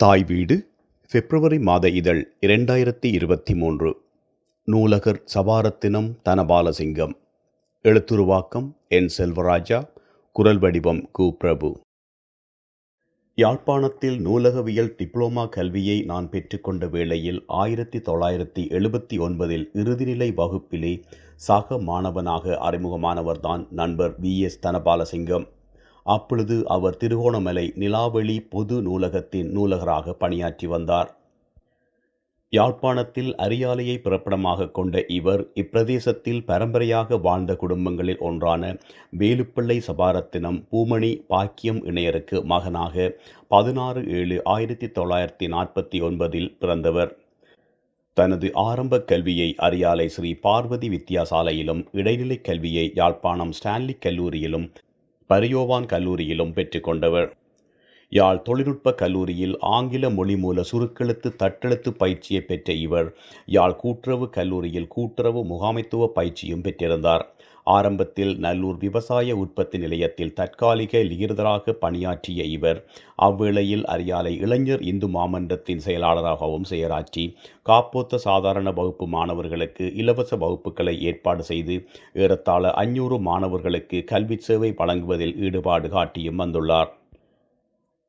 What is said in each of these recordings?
தாய் வீடு பிப்ரவரி மாத இதழ் இரண்டாயிரத்தி இருபத்தி மூன்று. நூலகர் சபாரத்தினம் தனபாலசிங்கம். எழுத்துருவாக்கம் என் செல்வராஜா குரல் வடிவம் கு. பிரபு. யாழ்ப்பாணத்தில் நூலகவியல் டிப்ளோமா கல்வியை நான் பெற்றுக்கொண்ட வேளையில் ஆயிரத்தி தொள்ளாயிரத்தி எழுபத்தி ஒன்பதில் இறுதிநிலை வகுப்பிலே சக மாணவனாக அறிமுகமானவர்தான் நண்பர் வி. எஸ். தனபாலசிங்கம். அப்பொழுது அவர் திருகோணமலை நிலாவெளி பொது நூலகத்தின் நூலகராக பணியாற்றி வந்தார். யாழ்ப்பாணத்தில் அரியாலையை பிறப்பிடமாக கொண்ட இவர் இப்பிரதேசத்தில் பரம்பரையாக வாழ்ந்த குடும்பங்களில் ஒன்றான வேலுப்பிள்ளை சபாரத்தினம் பூமணி பாக்கியம் இணையருக்கு மகனாக பதினாறு ஏழு ஆயிரத்தி தொள்ளாயிரத்தி நாற்பத்தி ஒன்பதில் பிறந்தவர். தனது ஆரம்ப கல்வியை அரியாலை ஸ்ரீ பார்வதி வித்தியாசாலையிலும் இடைநிலைக் கல்வியை யாழ்ப்பாணம் ஸ்டான்லி கல்லூரியிலும் பரியோவான் கல்லூரியிலும் பெற்றுக்கொண்டவர். யாழ் தொழில்நுட்ப கல்லூரியில் ஆங்கில மொழி மூல சுருக்கெழுத்து தட்டெழுத்து பயிற்சியை பெற்ற இவர் யாழ் கூட்டுறவு கல்லூரியில் கூட்டுறவு முகாமைத்துவ பயிற்சியும் பெற்றிருந்தார். ஆரம்பத்தில் நல்லூர் விவசாய உற்பத்தி நிலையத்தில் தற்காலிக லீடராக பணியாற்றிய இவர் அவ்வேளையில் அரியாலை இளைஞர் இந்து மாமன்றத்தின் செயலாளராகவும் செயலாற்றி காப்போத்த சாதாரண வகுப்பு மாணவர்களுக்கு இலவச வகுப்புகளை ஏற்பாடு செய்து ஏறத்தாழ அஞ்சூறு மாணவர்களுக்கு கல்வி சேவை வழங்குவதில் ஈடுபாடு காட்டியும் வந்துள்ளார்.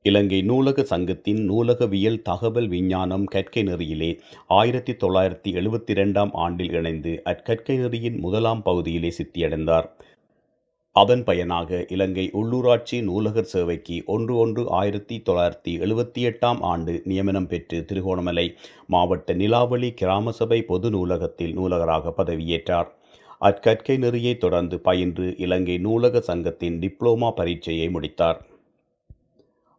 இலங்கை நூலக சங்கத்தின் நூலகவியல் தகவல் விஞ்ஞானம் கற்கை நெறியிலே ஆயிரத்தி தொள்ளாயிரத்தி எழுபத்தி ரெண்டாம் ஆண்டில் இணைந்து அக்கற்கை நெறியின் முதலாம் பகுதியிலே சித்தியடைந்தார். அதன் பயனாக இலங்கை உள்ளூராட்சி நூலகர் சேவைக்கு ஒன்று ஒன்று ஆயிரத்தி தொள்ளாயிரத்தி எழுபத்தி எட்டாம் ஆண்டு நியமனம் பெற்று திருகோணமலை மாவட்ட நிலாவளி கிராம சபை பொது நூலகத்தில் நூலகராக பதவியேற்றார். அக்கற்கை நெறியை தொடர்ந்து பயின்று இலங்கை நூலக சங்கத்தின் டிப்ளோமா பரீட்சையை முடித்தார்.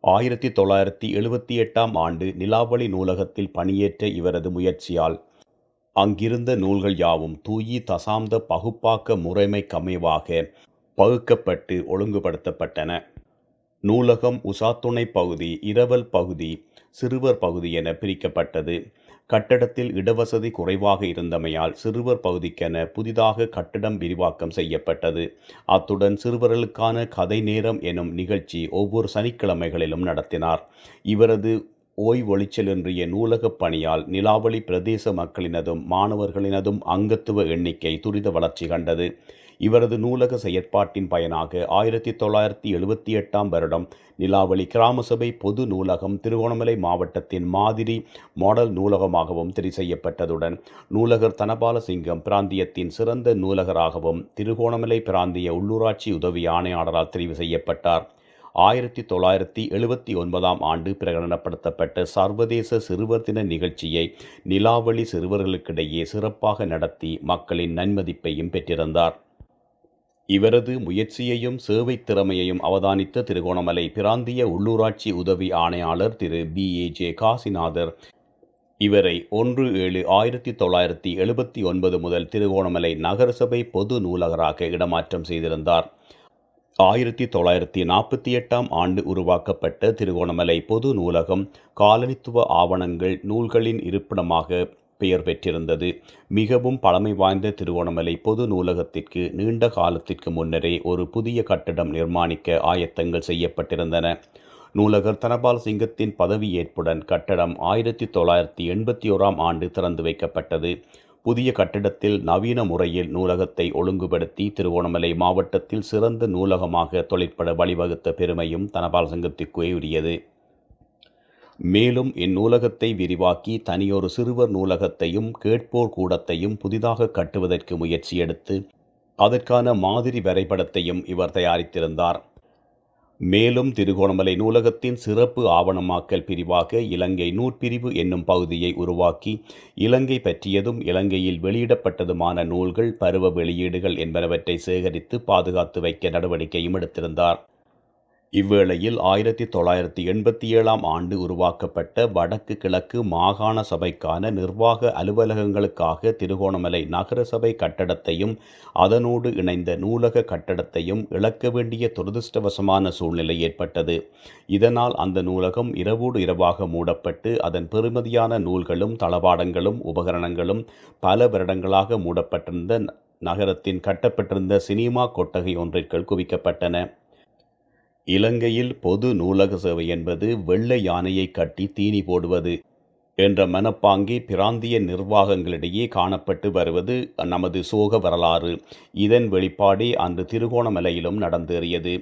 ஆயிரத்தி தொள்ளாயிரத்தி எழுபத்தி எட்டாம் ஆண்டு நிலாவளி நூலகத்தில் பணியேற்ற இவரது முயற்சியால் அங்கிருந்த நூல்கள் யாவும் தூயி தசாந்த பகுப்பாக்க முறைமைக்கமைவாக பகுக்கப்பட்டு ஒழுங்குபடுத்தப்பட்டன. நூலகம் உசாத்துணை பகுதி இரவல் பகுதி சிறுவர் பகுதி என பிரிக்கப்பட்டது. கட்டடத்தில் இடவசதி குறைவாக இருந்தமையால் சிறுவர் பகுதிக்கென புதிதாக கட்டடம் விரிவாக்கம் செய்யப்பட்டது. அத்துடன் சிறுவர்களுக்கான கதை நேரம் எனும் நிகழ்ச்சி ஒவ்வொரு சனிக்கிழமைகளிலும் நடத்தினார். இவரது ஓய்வொளிச்சலின்றிய நூலகப் பணியால் நிலாவளி பிரதேச மக்களினதும் மாணவர்களினதும் அங்கத்துவ எண்ணிக்கை துரித வளர்ச்சி கண்டது. இவரது நூலக செயற்பாட்டின் பயனாக ஆயிரத்தி தொள்ளாயிரத்தி எழுபத்தி எட்டாம் வருடம் நிலாவளி கிராம சபை பொது நூலகம் திருகோணமலை மாவட்டத்தின் மாதிரி மாடல் நூலகமாகவும் திரி செய்யப்பட்டதுடன் நூலகர் தனபாலசிங்கம் பிராந்தியத்தின் சிறந்த நூலகராகவும் திருகோணமலை பிராந்திய உள்ளூராட்சி உதவி ஆணையாளரால் தெரிவு செய்யப்பட்டார். ஆயிரத்தி தொள்ளாயிரத்தி எழுபத்தி ஒன்பதாம் ஆண்டு பிரகடனப்படுத்தப்பட்ட சர்வதேச சிறுவர் தின நிகழ்ச்சியை நிலாவளி சிறுவர்களுக்கிடையே சிறப்பாக நடத்தி மக்களின் நன்மதிப்பையும் பெற்றிருந்தார். இவரது முயற்சியையும் சேவை திறமையையும் அவதானித்த திருகோணமலை பிராந்திய உள்ளூராட்சி உதவி ஆணையாளர் திரு பி. ஏ. ஜே. காசிநாதர். இவரை ஒன்று ஏழு ஆயிரத்தி தொள்ளாயிரத்தி எழுபத்தி ஒன்பது முதல் திருகோணமலை நகரசபை பொது நூலகராக இடமாற்றம் செய்திருந்தார். ஆயிரத்தி தொள்ளாயிரத்தி நாற்பத்தி எட்டாம் ஆண்டு உருவாக்கப்பட்ட திருகோணமலை பொது நூலகம் காலனித்துவ ஆவணங்கள் நூல்களின் இருப்பிடமாக பெயர் பெற்றிருந்தது. மிகவும் பழமை வாய்ந்த திருவோணமலை பொது நூலகத்திற்கு நீண்ட காலத்திற்கு முன்னரே ஒரு புதிய கட்டடம் நிர்மாணிக்க ஆயத்தங்கள் செய்யப்பட்டிருந்தன. நூலகர் தனபால் சிங்கத்தின் பதவியேற்புடன் கட்டடம் ஆயிரத்தி தொள்ளாயிரத்தி எண்பத்தி ஓராம் ஆண்டு திறந்து வைக்கப்பட்டது. புதிய கட்டிடத்தில் நவீன முறையில் நூலகத்தை ஒழுங்குபடுத்தி திருவோணமலை மாவட்டத்தில் சிறந்த நூலகமாக தொழிற்பட வழிவகுத்த பெருமையும் தனபால் சங்கத்திற்கே உரியது. மேலும் இந்நூலகத்தை விரிவாக்கி தனியொரு சிறுவர் நூலகத்தையும் கேட்போர் கூடத்தையும் புதிதாக கட்டுவதற்கு முயற்சி எடுத்து அதற்கான மாதிரி வரைபடத்தையும் இவர் தயாரித்திருந்தார். மேலும் திருகோணமலை நூலகத்தின் சிறப்பு ஆவணமாக்கல் பிரிவாக இலங்கை நூற்பிரிவு என்னும் பகுதியை உருவாக்கி இலங்கை பற்றியதும் இலங்கையில் வெளியிடப்பட்டதுமான நூல்கள் பருவ வெளியீடுகள் என்பனவற்றை சேகரித்து பாதுகாத்து வைக்க நடவடிக்கையும் எடுத்திருந்தார். இவ்வேளையில் ஆயிரத்தி தொள்ளாயிரத்தி எண்பத்தி ஏழாம் ஆண்டு உருவாக்கப்பட்ட வடக்கு கிழக்கு மாகாண சபைக்கான நிர்வாக அலுவலகங்களுக்காக திருகோணமலை நகரசபை கட்டடத்தையும் அதனோடு இணைந்த நூலக கட்டடத்தையும் இழக்க வேண்டிய துரதிருஷ்டவசமான சூழ்நிலை ஏற்பட்டது. இதனால் அந்த நூலகம் இரவோடு இரவாக மூடப்பட்டு அதன் பெறுமதியான நூல்களும் தளபாடங்களும் உபகரணங்களும் பல வருடங்களாக மூடப்பட்டிருந்த நகரத்தின் கட்டப்பட்டிருந்த சினிமா கொட்டகை ஒன்றிற்குள் குவிக்கப்பட்டன. இலங்கையில் பொது நூலக சேவை என்பது வெள்ளை யானையை கட்டி தீனி போடுவது என்ற மனப்பாங்கி பிராந்திய நிர்வாகங்களிடையே காணப்பட்டு வருவது நமது சோக வரலாறு. இதன் வெளிப்பாடே அன்று திருகோணமலையிலும் நடந்தேறியது.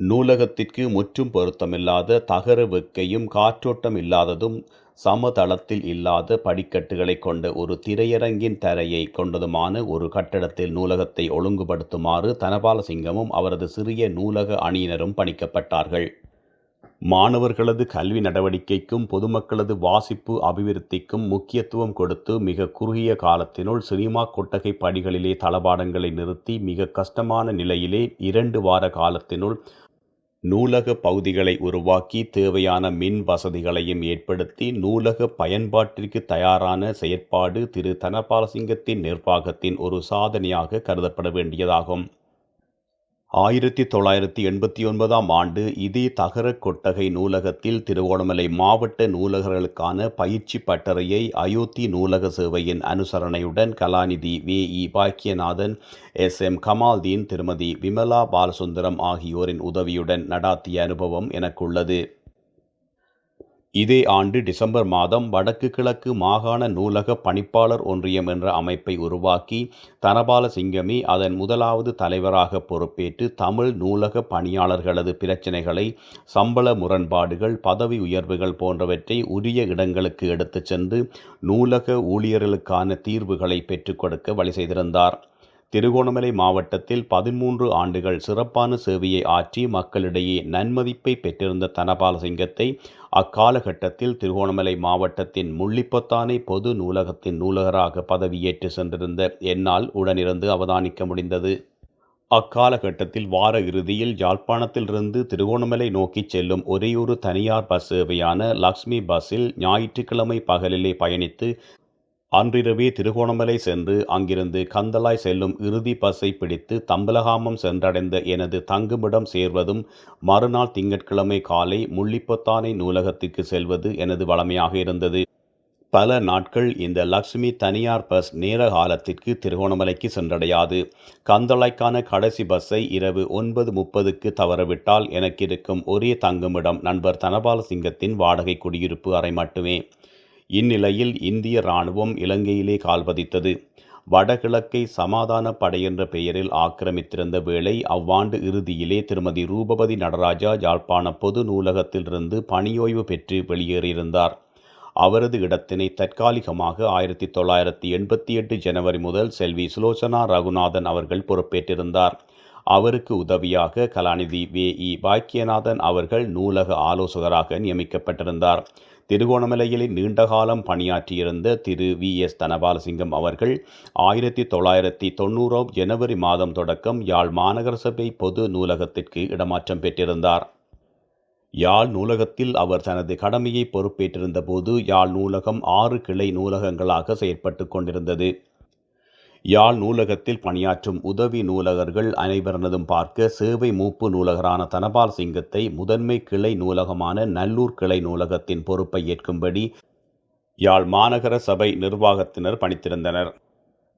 நூலகத்திற்கு முற்றும் பொருத்தமில்லாத தகர வெக்கையும் காற்றோட்டம் இல்லாததும் சமதளத்தில் இல்லாத படிக்கட்டுகளை கொண்ட ஒரு திரையரங்கின் தரையை கொண்டதுமான ஒரு கட்டடத்தில் நூலகத்தை ஒழுங்குபடுத்துமாறு தனபாலசிங்கமும் அவரது சிறிய நூலக அணியினரும் பணிக்கப்பட்டார்கள். மாணவர்களது கல்வி நடவடிக்கைக்கும் பொதுமக்களது வாசிப்பு அபிவிருத்திக்கும் முக்கியத்துவம் கொடுத்து மிக குறுகிய காலத்தினுள் சினிமா கொட்டகை படிகளிலே தளபாடங்களை நிறுத்தி மிக கஷ்டமான நிலையிலே இரண்டு வார காலத்தினுள் நூலக பகுதிகளை உருவாக்கி தேவையான மின் வசதிகளையும் ஏற்படுத்தி நூலக பயன்பாட்டிற்கு தயாரான செயற்பாடு திரு. தனபாலசிங்கத்தின் நிர்வாகத்தின் ஒரு சாதனையாக கருதப்பட வேண்டியதாகும். ஆயிரத்தி தொள்ளாயிரத்தி எண்பத்தி ஒன்பதாம் ஆண்டு இதே தகர கொட்டகை நூலகத்தில் திருவோணமலை மாவட்ட நூலகர்களுக்கான பயிற்சி பட்டறையை அயோத்தி நூலக சேவையின் அனுசரணையுடன் கலாநிதி வே. இ. பாக்கியநாதன் எஸ். எம். கமால்தீன் திருமதி விமலா பாலசுந்தரம் ஆகியோரின் உதவியுடன் நடாத்திய அனுபவம் எனக்குள்ளது. இதே ஆண்டு டிசம்பர் மாதம் வடக்கு கிழக்கு மாகாண நூலக பணிப்பாளர் ஒன்றியம் என்ற அமைப்பை உருவாக்கி தனபால சிங்கமி அதன் முதலாவது தலைவராக பொறுப்பேற்று தமிழ் நூலக பணியாளர்களது பிரச்சினைகளை சம்பள முரண்பாடுகள் பதவி உயர்வுகள் போன்றவற்றை உரிய இடங்களுக்கு எடுத்துச் சென்று நூலக ஊழியர்களுக்கான தீர்வுகளை பெற்றுக் கொடுக்க வழி செய்திருந்தார். திருகோணமலை மாவட்டத்தில் பதிமூன்று ஆண்டுகள் சிறப்பான சேவையை ஆற்றி மக்களிடையே நன்மதிப்பை பெற்றிருந்த தனபால சிங்கத்தை அக்காலகட்டத்தில் திருகோணமலை மாவட்டத்தின் முள்ளிப்பத்தானை பொது நூலகத்தின் நூலகராக பதவியேற்று சென்றிருந்த என்னால் உடனிருந்து அவதானிக்க முடிந்தது. அக்காலகட்டத்தில் வார இறுதியில் யாழ்ப்பாணத்திலிருந்து திருகோணமலை நோக்கிச் செல்லும் ஒரேயொரு தனியார் பஸ் சேவையான லக்ஷ்மி பஸ்ஸில் ஞாயிற்றுக்கிழமை பகலிலே பயணித்து அன்றிரவே திருகோணமலை சென்று அங்கிருந்து கந்தலாய் செல்லும் இறுதி பஸ்ஸை பிடித்து தம்பலகாமம் சென்றடைந்த எனது தங்குமிடம் சேர்வதும் மறுநாள் திங்கட்கிழமை காலை முள்ளிப்பத்தானை நூலகத்திற்கு செல்வது எனது வளமையாக இருந்தது. பல நாட்கள் இந்த லக்ஷ்மி தனியார் பஸ் நேர காலத்திற்கு திருகோணமலைக்கு சென்றடையாது. கந்தளாய்க்கான கடைசி பஸ்ஸை இரவு ஒன்பது முப்பதுக்கு தவறவிட்டால் எனக்கு இருக்கும் ஒரே தங்குமிடம் நண்பர் தனபால சிங்கத்தின் வாடகை குடியிருப்பு அறை மட்டுமே. இந்நிலையில் இந்திய இராணுவம் இலங்கையிலே கால்பதித்தது வடகிழக்கை சமாதான படை என்ற பெயரில் ஆக்கிரமித்திருந்த வேளை அவ்வாண்டு இறுதியிலே திருமதி ரூபவதி நடராஜா யாழ்ப்பாண பொது நூலகத்திலிருந்து பணியோய்வு பெற்று வெளியேறியிருந்தார். அவரது இடத்தினை தற்காலிகமாக ஆயிரத்தி தொள்ளாயிரத்தி எண்பத்தி எட்டு ஜனவரி முதல் செல்வி சுலோச்சனா ரகுநாதன் அவர்கள் பொறுப்பேற்றிருந்தார். அவருக்கு உதவியாக கலாநிதி வே இ பாக்கியநாதன் அவர்கள் நூலக ஆலோசகராக நியமிக்கப்பட்டிருந்தார். திருகோணமலையில் நீண்டகாலம் பணியாற்றியிருந்த திரு வி. எஸ். தனபாலசிங்கம் அவர்கள் ஆயிரத்தி தொள்ளாயிரத்தி தொண்ணூறாம் ஜனவரி மாதம் தொடக்கம் யாழ் மாநகர சபை பொது நூலகத்திற்கு இடமாற்றம் பெற்றிருந்தார். யாழ் நூலகத்தில் அவர் தனது கடமையை பொறுப்பேற்றிருந்த போது யாழ் நூலகம் ஆறு கிளை நூலகங்களாக செயற்பட்டு கொண்டிருந்தது. யாழ் நூலகத்தில் பணியாற்றும் உதவி நூலகர்கள் அனைவரனதும் பார்க்க சேவை மூப்பு நூலகரான தனபால் சிங்கத்தை முதன்மை கிளை நூலகமான நல்லூர் கிளை நூலகத்தின் பொறுப்பை ஏற்கும்படி யாழ் மாநகர சபை நிர்வாகத்தினர் பணித்திருந்தனர்.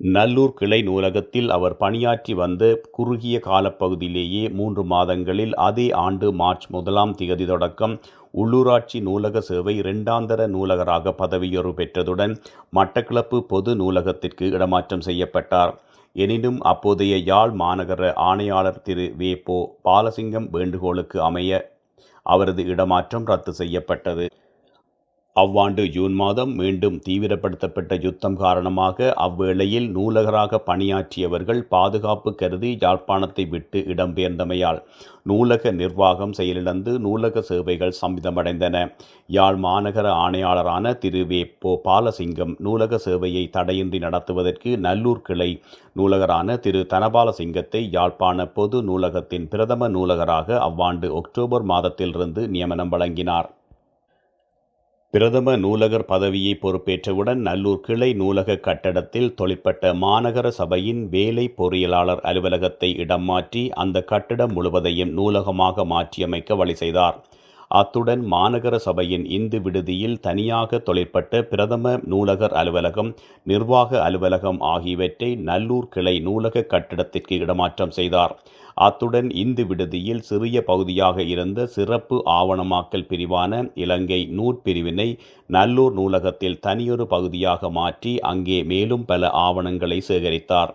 நல்லூர் கிளை நூலகத்தில் அவர் பணியாற்றி வந்த குறுகிய காலப்பகுதியிலேயே மூன்று மாதங்களில் அதே ஆண்டு மார்ச் முதலாம் திகதி தொடக்கம் உள்ளூராட்சி நூலக சேவை இரண்டாந்தர நூலகராக பதவியேறு பெற்றதுடன் மட்டக்களப்பு பொது நூலகத்திற்கு இடமாற்றம் செய்யப்பட்டார். எனினும் அப்போதைய யாழ் மாநகர ஆணையாளர் திரு. வேப்போ பாலசிங்கம் வேண்டுகோளுக்கு அமைய அவரது இடமாற்றம் ரத்து செய்யப்பட்டது. அவ்வாண்டு ஜூன் மாதம் மீண்டும் தீவிரப்படுத்தப்பட்ட யுத்தம் காரணமாக அவ்வேளையில் நூலகராக பணியாற்றியவர்கள் பாதுகாப்பு கருதி யாழ்ப்பாணத்தை விட்டு இடம்பெயர்ந்தமையால் நூலக நிர்வாகம் செயலிழந்து நூலக சேவைகள் சம்மிதமடைந்தன யாழ் மாநகர ஆணையாளரான திரு. வே. போ. பாலசிங்கம் நூலக சேவையை தடையின்றி நடத்துவதற்கு நல்லூர் கிளை நூலகரான திரு. தனபாலசிங்கத்தை யாழ்ப்பாண பொது நூலகத்தின் பிரதம நூலகராக அவ்வாண்டு அக்டோபர் மாதத்திலிருந்து நியமனம் வழங்கினார். பிரதம நூலகர் பதவியை பொறுப்பேற்றவுடன் நல்லூர் கிளை நூலக கட்டடத்தில் தொழிற்பட்ட மாநகர சபையின் வேலை பொறியியலாளர் அலுவலகத்தை இடம் மாற்றி அந்த கட்டிடம் முழுவதையும் நூலகமாக மாற்றியமைக்க வழி செய்தார். அத்துடன் மாநகர சபையின் இந்து விடுதியில் தனியாக தொழிற்பட்ட பிரதம நூலகர் அலுவலகம் நிர்வாக அலுவலகம் ஆகியவற்றை நல்லூர் கிளை நூலக கட்டிடத்திற்கு இடமாற்றம் செய்தார். அத்துடன் இந்து விடுதியில் சிறிய பகுதியாக இருந்த சிறப்பு ஆவணமாக்கல் பிரிவான இலங்கை நூற்பிரிவினை நல்லூர் நூலகத்தில் தனியொரு பகுதியாக மாற்றி அங்கே மேலும் பல ஆவணங்களை சேகரித்தார்.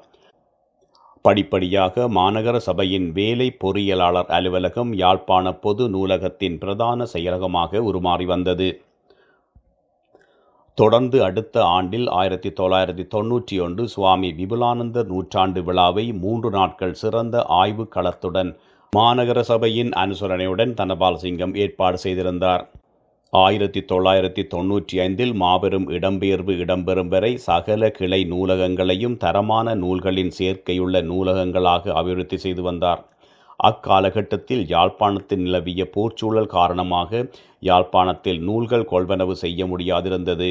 படிப்படியாக மாநகர சபையின் வேலை பொறியியலாளர் அலுவலகம் யாழ்ப்பாண பொது நூலகத்தின் பிரதான செயலகமாக உருமாறி வந்தது. தொடர்ந்து அடுத்த ஆண்டில் ஆயிரத்தி தொள்ளாயிரத்தி தொன்னூற்றி ஒன்று சுவாமி விபுலானந்தர் நூற்றாண்டு விழாவை மூன்று நாட்கள் சிறந்த ஆய்வு களத்துடன் மாநகர சபையின் அனுசரணையுடன் தனபால் சிங்கம் ஏற்பாடு செய்திருந்தார். ஆயிரத்தி தொள்ளாயிரத்தி தொன்னூற்றி ஐந்தில் மாபெரும் இடம்பெயர்வு இடம்பெறும் வரை சகல கிளை நூலகங்களையும் தரமான நூல்களின் சேர்க்கையுள்ள நூலகங்களாக அபிவிருத்தி செய்து வந்தார். அக்காலகட்டத்தில் யாழ்ப்பாணத்தில் நிலவிய போர்ச்சூழல் காரணமாக யாழ்ப்பாணத்தில் நூல்கள் கொள்வனவு செய்ய முடியாதிருந்தது.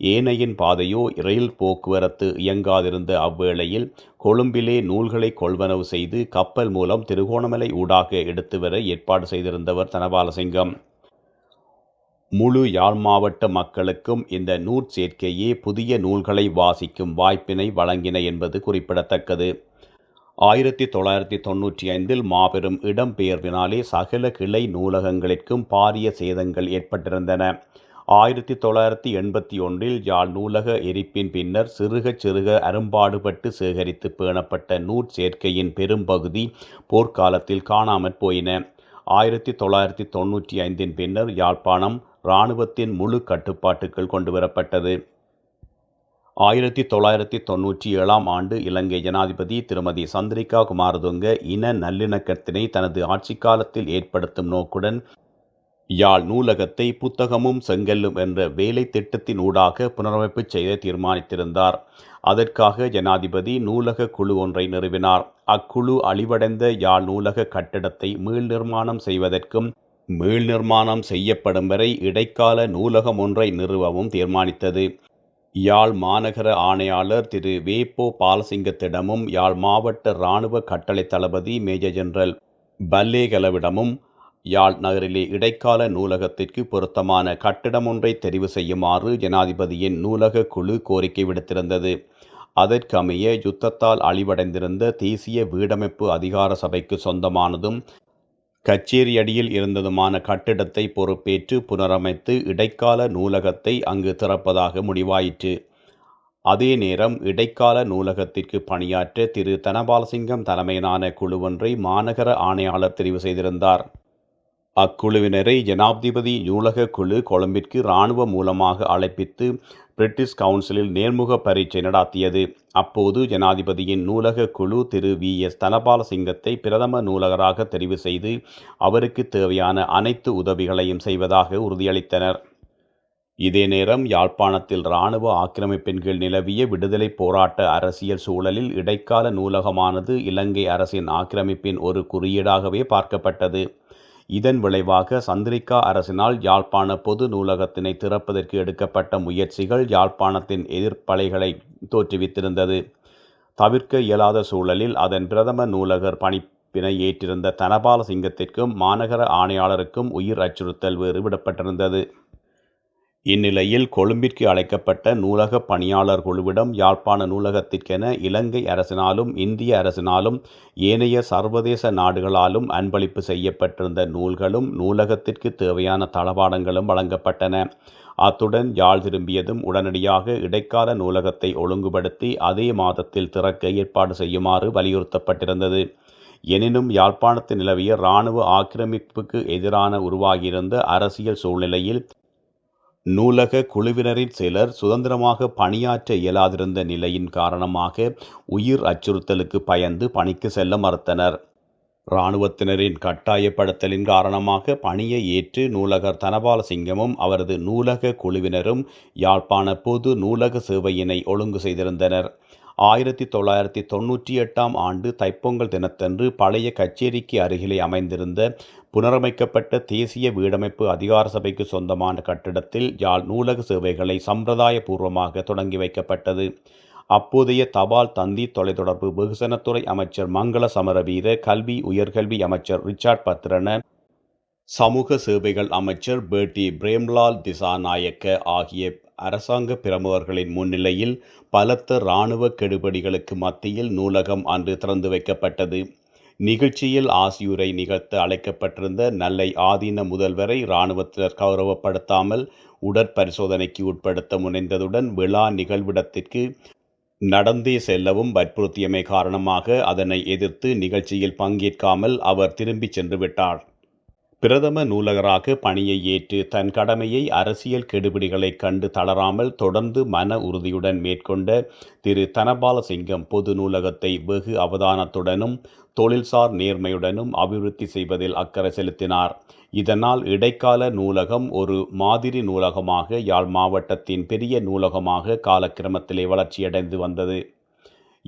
ஏனையின் பாதையோ ரயில் போக்குவரத்து இயங்காதிருந்த அவ்வேளையில் கொழும்பிலே நூல்களை கொள்வனவு செய்து கப்பல் மூலம் திருகோணமலை ஊடாக எடுத்து வர ஏற்பாடு செய்திருந்தவர் தனபாலசிங்கம். முழு யாழ் மாவட்ட மக்களுக்கும் இந்த நூற்சேர்க்கையே புதிய நூல்களை வாசிக்கும் வாய்ப்பினை வழங்கின என்பது குறிப்பிடத்தக்கது. ஆயிரத்தி தொள்ளாயிரத்தி தொன்னூற்றி ஐந்தில் மாபெரும் இடம்பெயர்வினாலே சகல கிளை நூலகங்களிற்கும் பாரிய சேதங்கள் ஏற்பட்டிருந்தன. ஆயிரத்தி தொள்ளாயிரத்தி எண்பத்தி ஒன்றில் யாழ் நூலக எரிப்பின் பின்னர் சிறுக சிறுக அரும்பாடுபட்டு சேகரித்து பேணப்பட்ட நூற்சேர்க்கையின் பெரும்பகுதி போர்க்காலத்தில் காணாமற் போயின. ஆயிரத்தி தொள்ளாயிரத்தி தொன்னூற்றி ஐந்தின் பின்னர் யாழ்ப்பாணம் இராணுவத்தின் முழு கட்டுப்பாட்டுக்குள் கொண்டுவரப்பட்டது. ஆயிரத்தி தொள்ளாயிரத்தி தொன்னூற்றி ஏழாம் ஆண்டு இலங்கை ஜனாதிபதி திருமதி சந்திரிகா குமாரதுங்க இன நல்லிணக்கத்தினை தனது ஆட்சி காலத்தில் ஏற்படுத்தும் நோக்குடன் யாழ் நூலகத்தை புத்தகமும் செங்கல்லும் என்ற வேலை திட்டத்தின் ஊடாக புனரமைப்பு செய்ய தீர்மானித்திருந்தார். அதற்காக ஜனாதிபதி நூலக குழு ஒன்றை நிறுவினார். அக்குழு அழிவடைந்த யாழ் நூலக கட்டிடத்தை மீள் நிர்மாணம் செய்வதற்கும் மீள் நிர்மாணம் செய்யப்படும் வரை இடைக்கால நூலகம் ஒன்றை நிறுவவும் தீர்மானித்தது. யாழ் மாநகர ஆணையாளர் திரு. வேப்போ பாலசிங்கத்திடமும் யாழ் மாவட்ட இராணுவ கட்டளை தளபதி மேஜர் ஜெனரல் பல்லேகலவிடமும் யாழ் நகரிலே இடைக்கால நூலகத்திற்கு பொருத்தமான கட்டிடம் ஒன்றை தெரிவு செய்யுமாறு ஜனாதிபதியின் நூலக குழு கோரிக்கை விடுத்திருந்தது. அதற்கமைய யுத்தத்தால் அழிவடைந்திருந்த தேசிய வீடமைப்பு அதிகார சபைக்கு சொந்தமானதும் கச்சேரியடியில் இருந்ததுமான கட்டிடத்தை பொறுப்பேற்று புனரமைத்து இடைக்கால நூலகத்தை அங்கு திறப்பதாக முடிவாயிற்று. அதே நேரம் இடைக்கால நூலகத்திற்கு பணியாற்ற திரு. தனபாலசிங்கம் தலைமையிலான குழுவொன்றை மாநகர ஆணையாளர் தெரிவு செய்திருந்தார். அக்குழுவினரை ஜனாதிபதி நூலக குழு கொழும்பிற்கு இராணுவ மூலமாக அழைப்பித்து பிரிட்டிஷ் கவுன்சிலில் நேர்முக பரீட்சை நடாத்தியது. அப்போது ஜனாதிபதியின் நூலக குழு திரு வி. எஸ். தனபால சிங்கத்தை பிரதம நூலகராக தெரிவு செய்து அவருக்கு தேவையான அனைத்து உதவிகளையும் செய்வதாக உறுதியளித்தனர். இதே நேரம் யாழ்ப்பாணத்தில் இராணுவ ஆக்கிரமிப்பின் கீழ் நிலவிய விடுதலை போராட்ட அரசியல் சூழலில் இடைக்கால நூலகமானது இலங்கை அரசின் ஆக்கிரமிப்பின் ஒரு குறியீடாகவே பார்க்கப்பட்டது. இதன் விளைவாக சந்திரிகா அரசினால் யாழ்ப்பாண பொது நூலகத்தினை திறப்பதற்கு எடுக்கப்பட்ட முயற்சிகள் யாழ்ப்பாணத்தின் எதிர்ப்பலைகளை தோற்றுவித்திருந்தது. தவிர்க்க இயலாத சூழலில் அதன் பிரதம நூலகர் பணிப்பினை ஏற்றிருந்த தனபால சிங்கத்திற்கும் மாநகர ஆணையாளருக்கும் உயிர் அச்சுறுத்தல் வேறு விடப்பட்டிருந்தது. இந்நிலையில் கொழும்பிற்கு அழைக்கப்பட்ட நூலக பணியாளர் குழுவிடம் யாழ்ப்பாண நூலகத்திற்கென இலங்கை அரசினாலும் இந்திய அரசினாலும் ஏனைய சர்வதேச நாடுகளாலும் அன்பளிப்பு செய்யப்பட்டிருந்த நூல்களும் நூலகத்திற்கு தேவையான தளபாடங்களும் வழங்கப்பட்டன. அத்துடன் யாழ் திரும்பியதும் உடனடியாக இடைக்கால நூலகத்தை ஒழுங்குபடுத்தி அதே மாதத்தில் திறக்க ஏற்பாடு செய்யுமாறு வலியுறுத்தப்பட்டிருந்தது. எனினும் யாழ்ப்பாணத்தில் நிலவிய இராணுவ ஆக்கிரமிப்புக்கு எதிரான உருவாகியிருந்த அரசியல் சூழ்நிலையில் நூலக குழுவினரின் சிலர் சுதந்திரமாக பணியாற்ற இயலாதிருந்த நிலையின் காரணமாக உயிர் அச்சுறுத்தலுக்கு பயந்து பணிக்கு செல்ல மறுத்தனர். இராணுவத்தினரின் கட்டாயப்படுத்தலின் காரணமாக பணியை ஏற்று நூலகர் தனபால சிங்கமும் அவரது நூலக குழுவினரும் யாழ்ப்பாண பொது நூலக சேவையினை ஒழுங்கு செய்திருந்தனர். ஆயிரத்தி தொள்ளாயிரத்தி தொன்னூற்றி எட்டாம் ஆண்டு தைப்பொங்கல் தினத்தன்று பழைய கச்சேரிக்கு அருகிலே அமைந்திருந்த புனரமைக்கப்பட்ட தேசிய வீடமைப்பு அதிகார சபைக்கு சொந்தமான கட்டிடத்தில் யாழ் நூலக சேவைகளை சம்பிரதாய பூர்வமாக தொடங்கி வைக்கப்பட்டது. அப்போதைய தபால் தந்தி தொலைத்தொடர்பு வெகுசனத்துறை அமைச்சர் மங்கள சமரவீர கல்வி உயர்கல்வி அமைச்சர் ரிச்சார்ட் பத்ரன சமூக சேவைகள் அமைச்சர் பேட்டி பிரேம்லால் திசாநாயக்க ஆகிய அரசாங்க பிரமுகர்களின் முன்னிலையில் பலத்த இராணுவ கெடுபிடிகளுக்கு மத்தியில் நூலகம் அன்று திறந்து வைக்கப்பட்டது. நிகழ்ச்சியில் ஆசியூரை நிகழ்த்த அழைக்கப்பட்டிருந்த நல்லை ஆதீன முதல்வரை இராணுவத்தினர் கௌரவப்படுத்தாமல் உடற்பரிசோதனைக்கு உட்படுத்த முனைந்ததுடன் விழா நிகழ்விடத்திற்கு நடந்தே செல்லவும் வற்புறுத்தியமை காரணமாக அதனை எதிர்த்து நிகழ்ச்சியில் பங்கேற்காமல் அவர் திரும்பிச் சென்று விட்டார். பிரதம நூலகராக பணியை ஏற்று தன் கடமையை அரசியல் கெடுபிடிகளைக் கண்டு தளராமல் தொடர்ந்து மன உறுதியுடன் மேற்கொண்ட திரு தனபாலசிங்கம் பொது நூலகத்தை வெகு அவதானத்துடனும் தொழில்சார் நேர்மையுடனும் அபிவிருத்தி செய்வதில் அக்கறை செலுத்தினார். இதனால் இடைக்கால நூலகம் ஒரு மாதிரி நூலகமாக யாழ் மாவட்டத்தின் பெரிய நூலகமாக காலக்கிரமத்திலே வளர்ச்சியடைந்து வந்தது.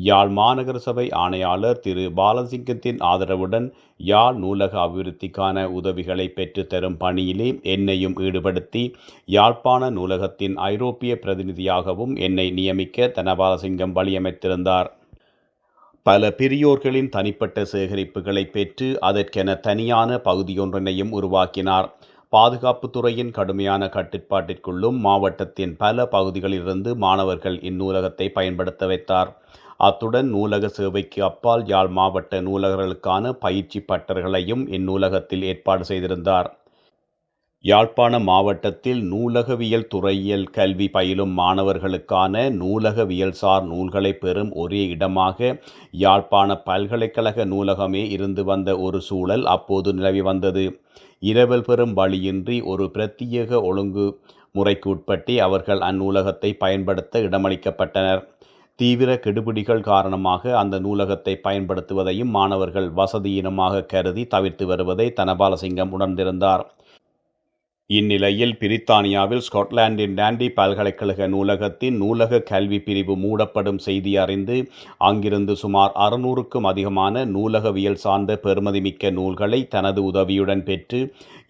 யாழ் மாநகர சபை ஆணையாளர் திரு பாலசிங்கத்தின் ஆதரவுடன் யாழ் நூலக அபிவிருத்திக்கான உதவிகளை பெற்றுத்தரும் பணியிலே என்னையும் ஈடுபடுத்தி யாழ்ப்பாண நூலகத்தின் ஐரோப்பிய பிரதிநிதியாகவும் என்னை நியமிக்க தனபாலசிங்கம் வழியமைத்திருந்தார். பல பெரியோர்களின் தனிப்பட்ட சேகரிப்புகளை பெற்று அதற்கென தனியான பகுதியொன்றினையும் உருவாக்கினார். பாதுகாப்புத்துறையின் கடுமையான கட்டுப்பாட்டிற்குள்ளும் மாவட்டத்தின் பல பகுதிகளிலிருந்து மாணவர்கள் இந்நூலகத்தை பயன்படுத்த வைத்தார். அத்துடன் நூலக சேவைக்கு அப்பால் யாழ் மாவட்ட நூலகர்களுக்கான பயிற்சி பட்டர்களையும் இந்நூலகத்தில் ஏற்பாடு செய்திருந்தார். யாழ்ப்பாண மாவட்டத்தில் நூலகவியல் துறையியல் கல்வி பயிலும் மாணவர்களுக்கான நூலகவியல்சார் நூல்களை பெறும் ஒரே இடமாக யாழ்ப்பாண பல்கலைக்கழக நூலகமே இருந்து வந்த ஒரு சூழல் அப்போது நிலவி வந்தது. இரவல் பெறும் வழியின்றி ஒரு பிரத்யேக ஒழுங்கு முறைக்கு உட்பட்டு அவர்கள் அந்நூலகத்தை பயன்படுத்த இடமளிக்கப்பட்டனர். தீவிர கெடுபிடிகள் காரணமாக அந்த நூலகத்தை பயன்படுத்துவதையும் மாணவர்கள் வசதியினமாக கருதி தவிர்த்து வருவதை தனபாலசிங்கம் உணர்ந்திருந்தார். இந்நிலையில் பிரித்தானியாவில் ஸ்காட்லாந்தின் டாண்டி பல்கலைக்கழக நூலகத்தின் நூலக கல்வி பிரிவு மூடப்படும் செய்தி அறிந்து அங்கிருந்து சுமார் அறுநூறுக்கும் அதிகமான நூலகவியல் சார்ந்த பெருமதிமிக்க நூல்களை தனது உதவியுடன் பெற்று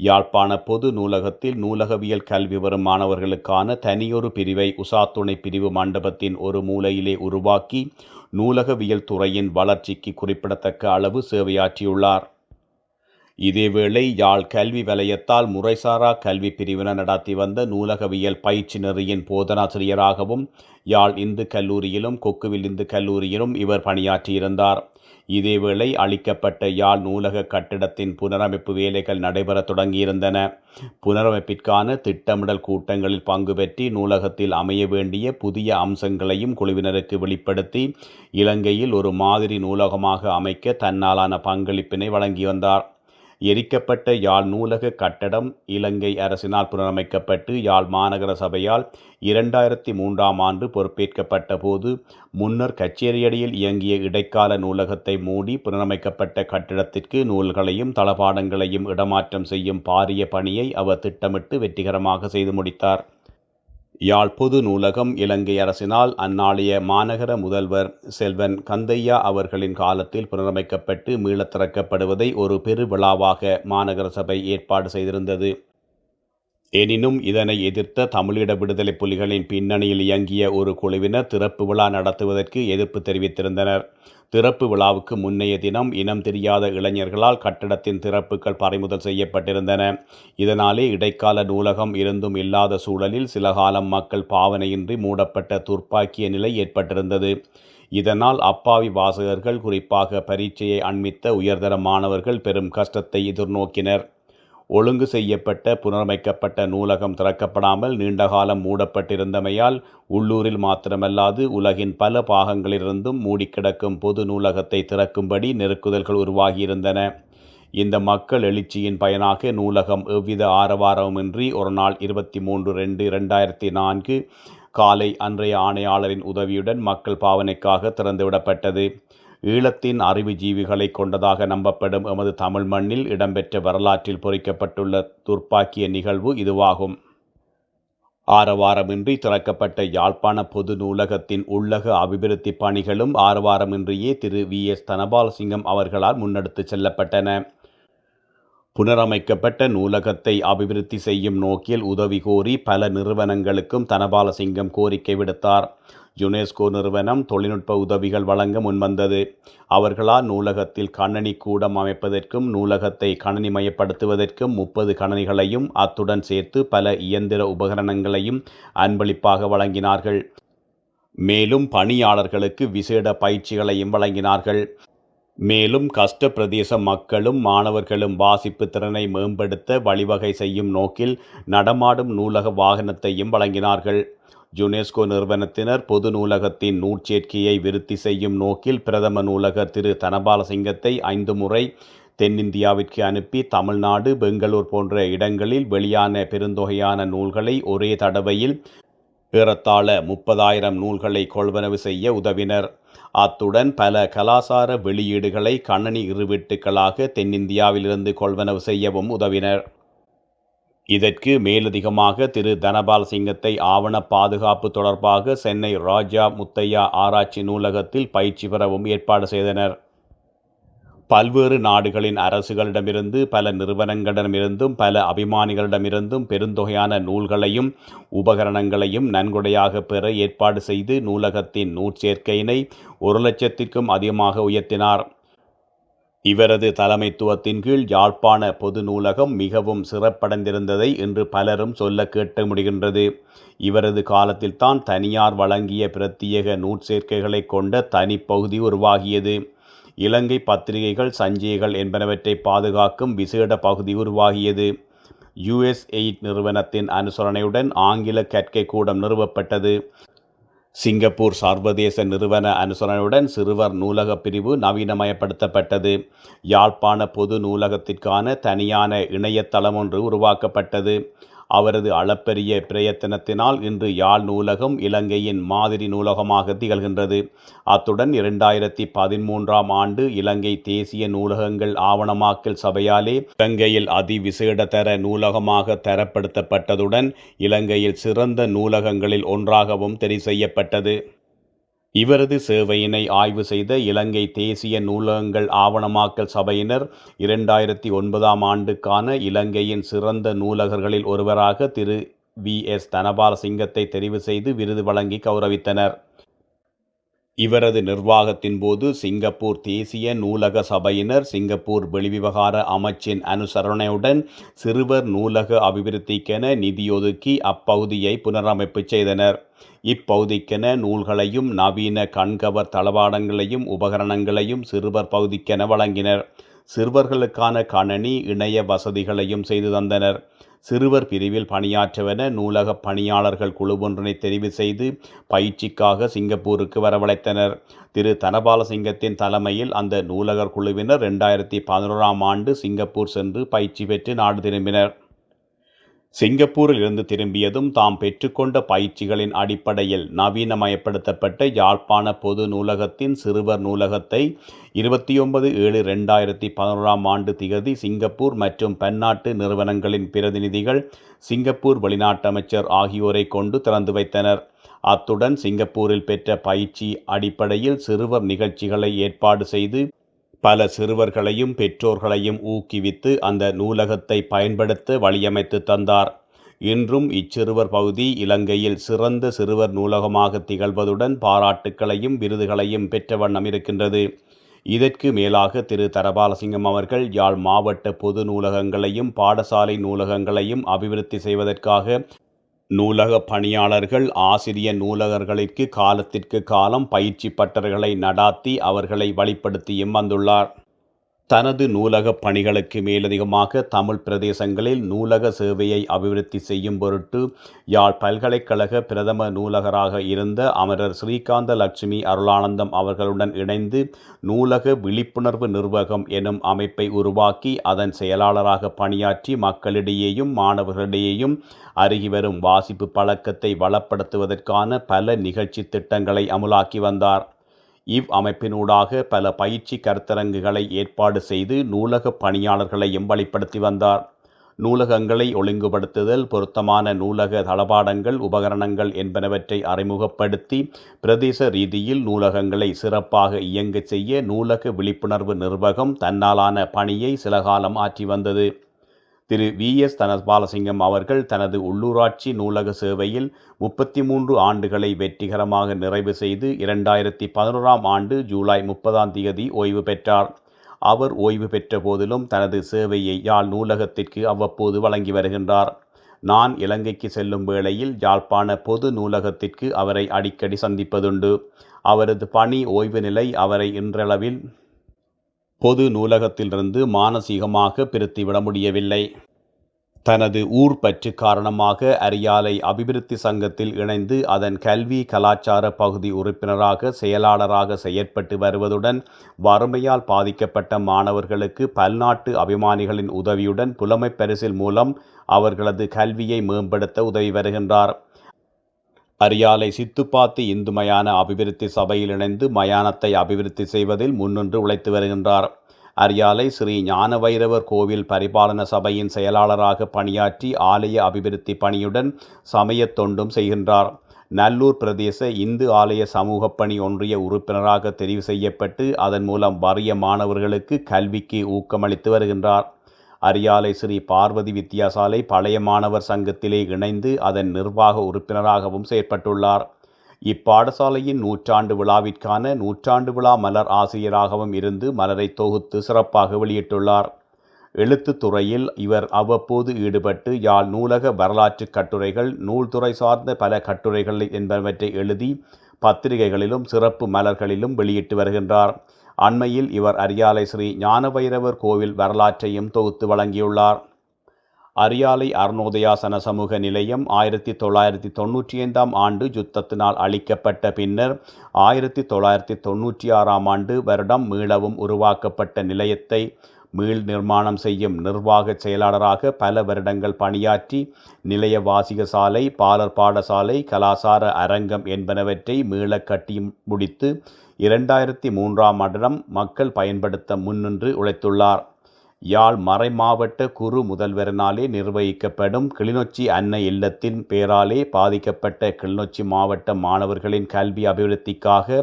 யாழ்ப்பாண பொது நூலகத்தில் நூலகவியல் கல்வி வரும் மாணவர்களுக்கான தனியொரு பிரிவை உசாத்துணை பிரிவு மண்டபத்தின் ஒரு மூலையிலே உருவாக்கி நூலகவியல் துறையின் வளர்ச்சிக்கு குறிப்பிடத்தக்க அளவு சேவையாற்றியுள்ளார். இதேவேளை யாழ் கல்வி வலயத்தால் முறைசாரா கல்வி பிரிவினர் நடத்தி வந்த நூலகவியல் பயிற்சி நெறியின் போதனாசிரியராகவும் யாழ் இந்து கல்லூரியிலும் கொக்குவில் இந்து கல்லூரியிலும் இவர் பணியாற்றியிருந்தார். இதேவேளை அளிக்கப்பட்ட யாழ் நூலக கட்டிடத்தின் புனரமைப்பு வேலைகள் நடைபெற தொடங்கியிருந்தன. புனரமைப்பிற்கான திட்டமிடல் கூட்டங்களில் பங்கு பெற்றி நூலகத்தில் அமைய வேண்டிய புதிய அம்சங்களையும் குழுவினருக்கு வெளிப்படுத்தி இலங்கையில் ஒரு மாதிரி நூலகமாக அமைக்க தன்னாலான பங்களிப்பினை வழங்கி வந்தார். எரிக்கப்பட்ட யாழ் நூலக கட்டடம் இலங்கை அரசினால் புனரமைக்கப்பட்டு யாழ் மாநகர சபையால் இரண்டாயிரத்தி மூன்றாம் ஆண்டு பொறுப்பேற்கப்பட்ட போது முன்னர் கச்சேரியடியில் இயங்கிய இடைக்கால நூலகத்தை மூடி புனரமைக்கப்பட்ட கட்டிடத்திற்கு நூல்களையும் தளபாடங்களையும் இடமாற்றம் செய்யும் பாரிய பணியை அவர் திட்டமிட்டு வெற்றிகரமாக செய்து முடித்தார். யாழ் பொது நூலகம் இலங்கை அரசினால் அந்நாளைய மாநகர முதல்வர் செல்வன் கந்தையா அவர்களின் காலத்தில் புனரமைக்கப்பட்டு மீளத் திறக்கப்படுவதை ஒரு பெருவிழாவாக மாநகர சபை ஏற்பாடு செய்திருந்தது. எனினும் இதனை எதிர்த்த தமிழீழ விடுதலை புலிகளின் பின்னணியில் இயங்கிய ஒரு குழுவினர் திறப்பு விழா நடத்துவதற்கு எதிர்ப்பு தெரிவித்திருந்தனர். திறப்பு விழாவுக்கு முன்னைய தினம் இனம் தெரியாத இளைஞர்களால் கட்டடத்தின் திறப்புகள் பறிமுதல் செய்யப்பட்டிருந்தன. இதனாலே இடைக்கால நூலகம் இருந்தும் இல்லாத சூழலில் சில காலம் மக்கள் பாவனையின்றி மூடப்பட்ட துர்ப்பாக்கிய நிலை ஏற்பட்டிருந்தது. இதனால் அப்பாவி வாசகர்கள் குறிப்பாக பரீட்சையை அண்மித்த உயர்தர மாணவர்கள் பெரும் கஷ்டத்தை எதிர்நோக்கினர். ஒழுங்கு செய்யப்பட்ட புனரமைக்கப்பட்ட நூலகம் திறக்கப்படாமல் நீண்டகாலம் மூடப்பட்டிருந்தமையால் உள்ளூரில் மாத்திரமல்லாது உலகின் பல பாகங்களிலிருந்தும் மூடிக்கிடக்கும் பொது நூலகத்தை திறக்கும்படி நெருக்குதல்கள் உருவாகியிருந்தன. இந்த மக்கள் எழுச்சியின் பயனாக நூலகம் எவ்வித ஆரவாரமுமின்றி ஒரு நாள் இருபத்தி மூன்று ரெண்டு ரெண்டாயிரத்தி நான்கு காலை அன்றைய ஆணையாளரின் உதவியுடன் மக்கள் பாவனைக்காக திறந்துவிடப்பட்டது. ஈழத்தின் அறிவுஜீவிகளை கொண்டதாக நம்பப்படும் எமது தமிழ் மண்ணில் இடம்பெற்ற வரலாற்றில் பொறிக்கப்பட்டுள்ள துர்ப்பாக்கிய நிகழ்வு இதுவாகும். ஆரவாரமின்றி திறக்கப்பட்ட யாழ்ப்பாண பொது நூலகத்தின் உள்ளக அபிவிருத்தி பணிகளும் ஆரவாரமின்றியே திரு வி எஸ் தனபால் சிங்கம் அவர்களால் முன்னெடுத்துச் செல்லப்பட்டன. புனரமைக்கப்பட்ட நூலகத்தை அபிவிருத்தி செய்யும் நோக்கில் உதவி கோரி பல நிறுவனங்களுக்கும் தனபாலசிங்கம் கோரிக்கை விடுத்தார். யுனெஸ்கோ நிறுவனம் தொழில்நுட்ப உதவிகள் வழங்க முன்வந்தது. அவர்களால் நூலகத்தில் கணனி கூடம் அமைப்பதற்கும் நூலகத்தை கணனிமயப்படுத்துவதற்கும் முப்பது கணனிகளையும் அத்துடன் சேர்த்து பல இயந்திர உபகரணங்களையும் அன்பளிப்பாக வழங்கினார்கள். மேலும் பணியாளர்களுக்கு விசேட பயிற்சிகளையும் வழங்கினார்கள். மேலும் கஷ்ட பிரதேச மக்களும் மாணவர்களும் வாசிப்பு திறனை மேம்படுத்த வழிவகை செய்யும் நோக்கில் நடமாடும் நூலக வாகனத்தையும் வழங்கினார்கள். யுனெஸ்கோ நிறுவனத்தினர் பொது நூலகத்தின் நூற்சேர்க்கையை விருத்தி செய்யும் நோக்கில் பிரதம நூலகர் திரு தனபாலசிங்கத்தை ஐந்து முறை தென்னிந்தியாவிற்கு அனுப்பி தமிழ்நாடு பெங்களூர் போன்ற இடங்களில் வெளியான பெருந்தொகையான நூல்களை ஒரே தடவையில் ஏறத்தாழ முப்பதாயிரம் நூல்களை கொள்வனவு செய்ய உதவினர். அத்துடன் பல கலாசார வெளியீடுகளை கண்ணனி இருவீட்டுகளாக தென்னிந்தியாவிலிருந்து கொள்வனவு செய்யவும் உதவினர். இதற்கு மேலதிகமாக திரு தனபால் சிங்கத்தை ஆவண பாதுகாப்பு தொடர்பாக சென்னை ராஜா முத்தையா ஆராய்ச்சி நூலகத்தில் பயிற்சி பெறவும் ஏற்பாடு செய்தனர். பல்வேறு நாடுகளின் அரசுகளிடமிருந்து பல நிறுவனங்களிடமிருந்தும் பல அபிமானிகளிடமிருந்தும் பெருந்தொகையான நூல்களையும் உபகரணங்களையும் நன்கொடையாக பெற ஏற்பாடு செய்து நூலகத்தின் நூற்சேர்க்கையினை ஒரு லட்சத்திற்கும் அதிகமாக உயர்த்தினார். இவரது தலைமைத்துவத்தின் கீழ் யாழ்ப்பாண பொது நூலகம் மிகவும் சிறப்படைந்திருந்ததை இன்று பலரும் சொல்ல கேட்க முடிகின்றது. இவரது காலத்தில்தான் தனியார் வழங்கிய பிரத்யேக நூற்சேர்க்கைகளை கொண்ட தனிப்பகுதி உருவாகியது. இலங்கை பத்திரிகைகள் சஞ்சிகைகள் என்பனவற்றை பாதுகாக்கும் விசேட பகுதி உருவாகியது. யுஎஸ் எயிட் நிறுவனத்தின் அனுசரணையுடன் ஆங்கில கற்கை கூடம் நிறுவப்பட்டது. சிங்கப்பூர் சர்வதேச நிறுவன அனுசரணையுடன் சிறுவர் நூலக பிரிவு நவீனமயப்படுத்தப்பட்டது. யாழ்ப்பாண பொது நூலகத்திற்கான தனியான இணையதளம் ஒன்று உருவாக்கப்பட்டது. அவரது அளப்பரிய பிரயத்தனத்தினால் இன்று யாழ் நூலகம் இலங்கையின் மாதிரி நூலகமாக திகழ்கின்றது. அத்துடன் இரண்டாயிரத்தி பதிமூன்றாம் ஆண்டு இலங்கை தேசிய நூலகங்கள் ஆவணமாக்கல் சபையாலே இலங்கையில் அதிவிசேடதர நூலகமாக தரப்படுத்தப்பட்டதுடன் இலங்கையில் சிறந்த நூலகங்களில் ஒன்றாகவும் தெரிவு செய்யப்பட்டது. இவரது சேவையினை ஆய்வு செய்த இலங்கை தேசிய நூலகங்கள் ஆவணமாக்கல் சபையினர் இரண்டாயிரத்தி ஒன்பதாம் ஆண்டுக்கான இலங்கையின் சிறந்த நூலகர்களில் ஒருவராக திரு வி எஸ் தனபால சிங்கத்தை தெரிவு செய்து விருது வழங்கி கௌரவித்தனர். இவரது நிர்வாகத்தின் போது சிங்கப்பூர் தேசிய நூலக சபையினர் சிங்கப்பூர் வெளிவிவகார அமைச்சின் அனுசரணையுடன் சிறுவர் நூலக அபிவிருத்திக்கென நிதியொதுக்கி அப்பகுதியை புனரமைப்பு செய்தனர். இப்பகுதிக்கென நூல்களையும் நவீன கண்கவர் தளவாடங்களையும் உபகரணங்களையும் சிறுவர் பகுதிக்கென வழங்கினர். சிறுவர்களுக்கான கணனி இணைய வசதிகளையும் செய்து தந்தனர். சிறுவர் பிரிவில் பணியாற்றவென நூலக பணியாளர்கள் குழு ஒன்றினை தெரிவு செய்து பயிற்சிக்காக சிங்கப்பூருக்கு வரவழைத்தனர். திரு. தனபாலசிங்கத்தின் தலைமையில் அந்த நூலகர் குழுவினர் ரெண்டாயிரத்தி பதினோராம் ஆண்டு சிங்கப்பூர் சென்று பயிற்சி பெற்று நாடு திரும்பினர். சிங்கப்பூரில் இருந்து திரும்பியதும் தாம் பெற்றுக்கொண்ட பயிற்சிகளின் அடிப்படையில் நவீனமயப்படுத்தப்பட்ட யாழ்ப்பாண பொது நூலகத்தின் சிறுவர் நூலகத்தை இருபத்தி ஒன்பது ஏழு ரெண்டாயிரத்தி பதினோராம் ஆண்டு திகதி சிங்கப்பூர் மற்றும் பன்னாட்டு நிறுவனங்களின் பிரதிநிதிகள் சிங்கப்பூர் வெளிநாட்டு அமைச்சர் ஆகியோரை கொண்டு திறந்து வைத்தனர். அத்துடன் சிங்கப்பூரில் பெற்ற பயிற்சி அடிப்படையில் சிறுவர் நிகழ்ச்சிகளை ஏற்பாடு செய்து பல சிறுவர்களையும் பெற்றோர்களையும் ஊக்குவித்து அந்த நூலகத்தை பயன்படுத்த வழியமைத்து தந்தார். இன்றும் இச்சிறுவர் பகுதி இலங்கையில் சிறந்த சிறுவர் நூலகமாக திகழ்வதுடன் பாராட்டுக்களையும் விருதுகளையும் பெற்ற வண்ணம் இருக்கின்றது. இதற்கு மேலாக திரு. தரபாலசிங்கம் அவர்கள் யாழ் மாவட்ட பொது நூலகங்களையும் பாடசாலை நூலகங்களையும் அபிவிருத்தி செய்வதற்காக நூலக பணியாளர்கள் ஆசிரிய நூலகர்களுக்கு காலத்திற்கு காலம் பயிற்சி பட்டறைகளை நடாத்தி அவர்களை வழிப்படுத்தியும் வந்துள்ளார். தனது நூலக பணிகளுக்கு மேலதிகமாக தமிழ் பிரதேசங்களில் நூலக சேவையை அபிவிருத்தி செய்யும் பொருட்டு யாழ் பல்கலைக்கழக பிரதம நூலகராக இருந்த அமரர் ஸ்ரீகாந்த லட்சுமி அருளானந்தம் அவர்களுடன் இணைந்து நூலக விழிப்புணர்வு நிர்வாகம் எனும் அமைப்பை உருவாக்கி அதன் செயலாளராக பணியாற்றி மக்களிடையேயும் மாணவர்களிடையேயும் அருகி வரும் வாசிப்பு பழக்கத்தை வளப்படுத்துவதற்கான பல நிகழ்ச்சி திட்டங்களை அமுலாக்கி வந்தார். இவ் அமைப்பினூடாக பல பயிற்சி கருத்தரங்குகளை ஏற்பாடு செய்து நூலக பணியாளர்களை எம்பளிப்படுத்தி வந்தார். நூலகங்களை ஒழுங்குபடுத்துதல் பொருத்தமான நூலக தளபாடங்கள் உபகரணங்கள் என்பனவற்றை அறிமுகப்படுத்தி பிரதேச ரீதியில் நூலகங்களை சிறப்பாக இயங்கச் செய்ய நூலக விழிப்புணர்வு நிர்வாகம் தன்னாலான பணியை சில காலம் ஆற்றி வந்தது. திரு வி. எஸ். தனபாலசிங்கம் அவர்கள் தனது உள்ளூராட்சி நூலக சேவையில் முப்பத்தி மூன்று ஆண்டுகளை வெற்றிகரமாக நிறைவு செய்து இரண்டாயிரத்தி பதினோராம் ஆண்டு ஜூலை முப்பதாம் தேதி ஓய்வு பெற்றார். அவர் ஓய்வு பெற்ற போதிலும் தனது சேவையை யாழ் நூலகத்திற்கு அவ்வப்போது வழங்கி வருகின்றார். நான் இலங்கைக்கு செல்லும் வேளையில் யாழ்ப்பாண பொது நூலகத்திற்கு அவரை அடிக்கடி சந்திப்பதுண்டு. அவரது பணி ஓய்வு நிலை அவரை இன்றளவில் பொது நூலகத்திலிருந்து மானசீகமாக பிரித்துவிட முடியவில்லை. தனது ஊர் பற்று காரணமாக அரியாலை அபிவிருத்தி சங்கத்தில் இணைந்து அதன் கல்வி கலாச்சார பகுதி உறுப்பினராக செயலாளராக செயற்பட்டு வருவதுடன் வறுமையால் பாதிக்கப்பட்ட மாணவர்களுக்கு பல்நாட்டு அபிமானிகளின் உதவியுடன் புலமைப்பரிசில் மூலம் அவர்களது கல்வியை மேம்படுத்த உதவி வருகின்றார். அரியாலை சித்துப்பாத்தி இந்து மயான அபிவிருத்தி சபையில் இணைந்து மயானத்தை அபிவிருத்தி செய்வதில் முன்னின்று உழைத்து வருகின்றார். அரியாலை ஸ்ரீ ஞான வைரவர் கோவில் பரிபாலன சபையின் செயலாளராக பணியாற்றி ஆலய அபிவிருத்தி பணியுடன் சமயத் தொண்டும் செய்கின்றார். நல்லூர் பிரதேச இந்து ஆலய சமூக பணி ஒன்றிய உறுப்பினராக தெரிவு செய்யப்பட்டு அதன் மூலம் வறிய மாணவர்களுக்கு கல்விக்கு ஊக்கமளித்து வருகின்றார். அரியாலை ஸ்ரீ பார்வதி வித்யாசாலை பழைய மாணவர் சங்கத்திலே இணைந்து அதன் நிர்வாக உறுப்பினராகவும் செயற்பட்டுள்ளார். இப்பாடசாலையின் நூற்றாண்டு விழாவிற்கான நூற்றாண்டு விழா மலர் ஆசிரியராகவும் இருந்து மலரை தொகுத்து சிறப்பாக வெளியிட்டுள்ளார். எழுத்து துறையில் இவர் அவ்வப்போது ஈடுபட்டு யாழ் நூலக வரலாற்று கட்டுரைகள் நூல்துறை சார்ந்த பல கட்டுரைகள் என்பவற்றை எழுதி பத்திரிகைகளிலும் சிறப்பு மலர்களிலும் வெளியிட்டு வருகின்றார். அண்மையில் இவர் அரியாலை ஸ்ரீ ஞானபைரவர் கோவில் வரலாற்றையும் தொகுத்து வழங்கியுள்ளார். அரியாலை அருணோதயாசன சமூக நிலையம் ஆயிரத்தி தொள்ளாயிரத்தி தொண்ணூற்றி ஐந்தாம் ஆண்டு யுத்தத்தினால் அளிக்கப்பட்ட பின்னர் ஆயிரத்தி தொள்ளாயிரத்தி தொண்ணூற்றி ஆறாம் ஆண்டு வருடம் மீளவும் உருவாக்கப்பட்ட நிலையத்தை மீள் நிர்மாணம் செய்யும் நிர்வாக செயலாளராக பல வருடங்கள் பணியாற்றி நிலைய வாசிக சாலை பாலர் பாடசாலை கலாசார அரங்கம் என்பனவற்றை மீள கட்டி முடித்து இரண்டாயிரத்தி மூன்றாம் ஆண்டிடம் மக்கள் பயன்படுத்த முன்னின்று உழைத்துள்ளார். யாழ் மறைமாவட்ட குறு முதல்வரினாலே நிர்வகிக்கப்படும் கிளிநொச்சி அன்னை இல்லத்தின் பேராலே பாதிக்கப்பட்ட கிளிநொச்சி மாவட்ட மாணவர்களின் கல்வி அபிவிருத்திக்காக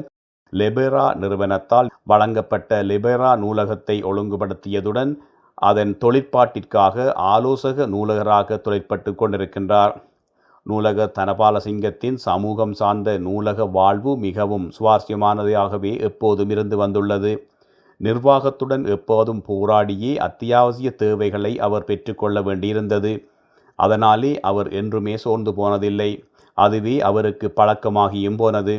லெபெரா நிறுவனத்தால் வழங்கப்பட்ட லெபெரா நூலகத்தை ஒழுங்குபடுத்தியதுடன் அதன் தொழிற்பாட்டிற்காக ஆலோசக நூலகராக தொழிற்பட்டு கொண்டிருக்கின்றார். நூலக தனபாலசிங்கத்தின் சமூகம் சார்ந்த நூலக வாழ்வு மிகவும் சுவாரஸ்யமானதாகவே எப்போதும் இருந்து வந்துள்ளது. நிர்வாகத்துடன் எப்போதும் போராடியே அத்தியாவசிய தேவைகளை அவர் பெற்றுக்கொள்ள வேண்டியிருந்தது. அதனாலே அவர் என்றுமே சோர்ந்து போனதில்லை. அதுவே அவருக்கு பழக்கமாகியும் போனது.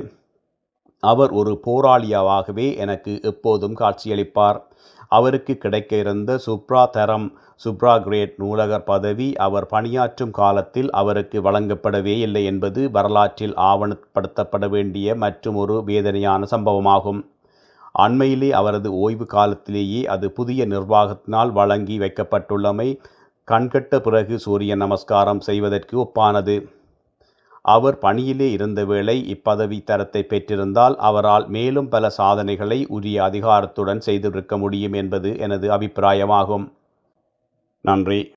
அவர் ஒரு போராளியாகவே எனக்கு எப்போதும் காட்சியளிப்பார். அவருக்கு கிடைக்க இருந்த சுப்ரா தரம் சுப்ரா கிரேட் நூலகர் பதவி அவர் பணியாற்றும் காலத்தில் அவருக்கு வழங்கப்படவே இல்லை என்பது வரலாற்றில் ஆவணப்படுத்தப்பட வேண்டிய மற்றும் ஒரு வேதனையான சம்பவமாகும். அண்மையிலே அவரது ஓய்வு காலத்திலேயே அது புதிய நிர்வாகத்தினால் வழங்கி வைக்கப்பட்டுள்ளமை கண்கட்ட பிறகு சூரிய நமஸ்காரம் செய்வதற்கு ஒப்பானது. அவர் பணியிலே இருந்த வேளை இப்பதவி தரத்தை பெற்றிருந்தால் அவரால் மேலும் பல சாதனைகளை உரிய அதிகாரத்துடன் செய்திருக்க முடியும் என்பது எனது அபிப்பிராயமாகும். நன்றி.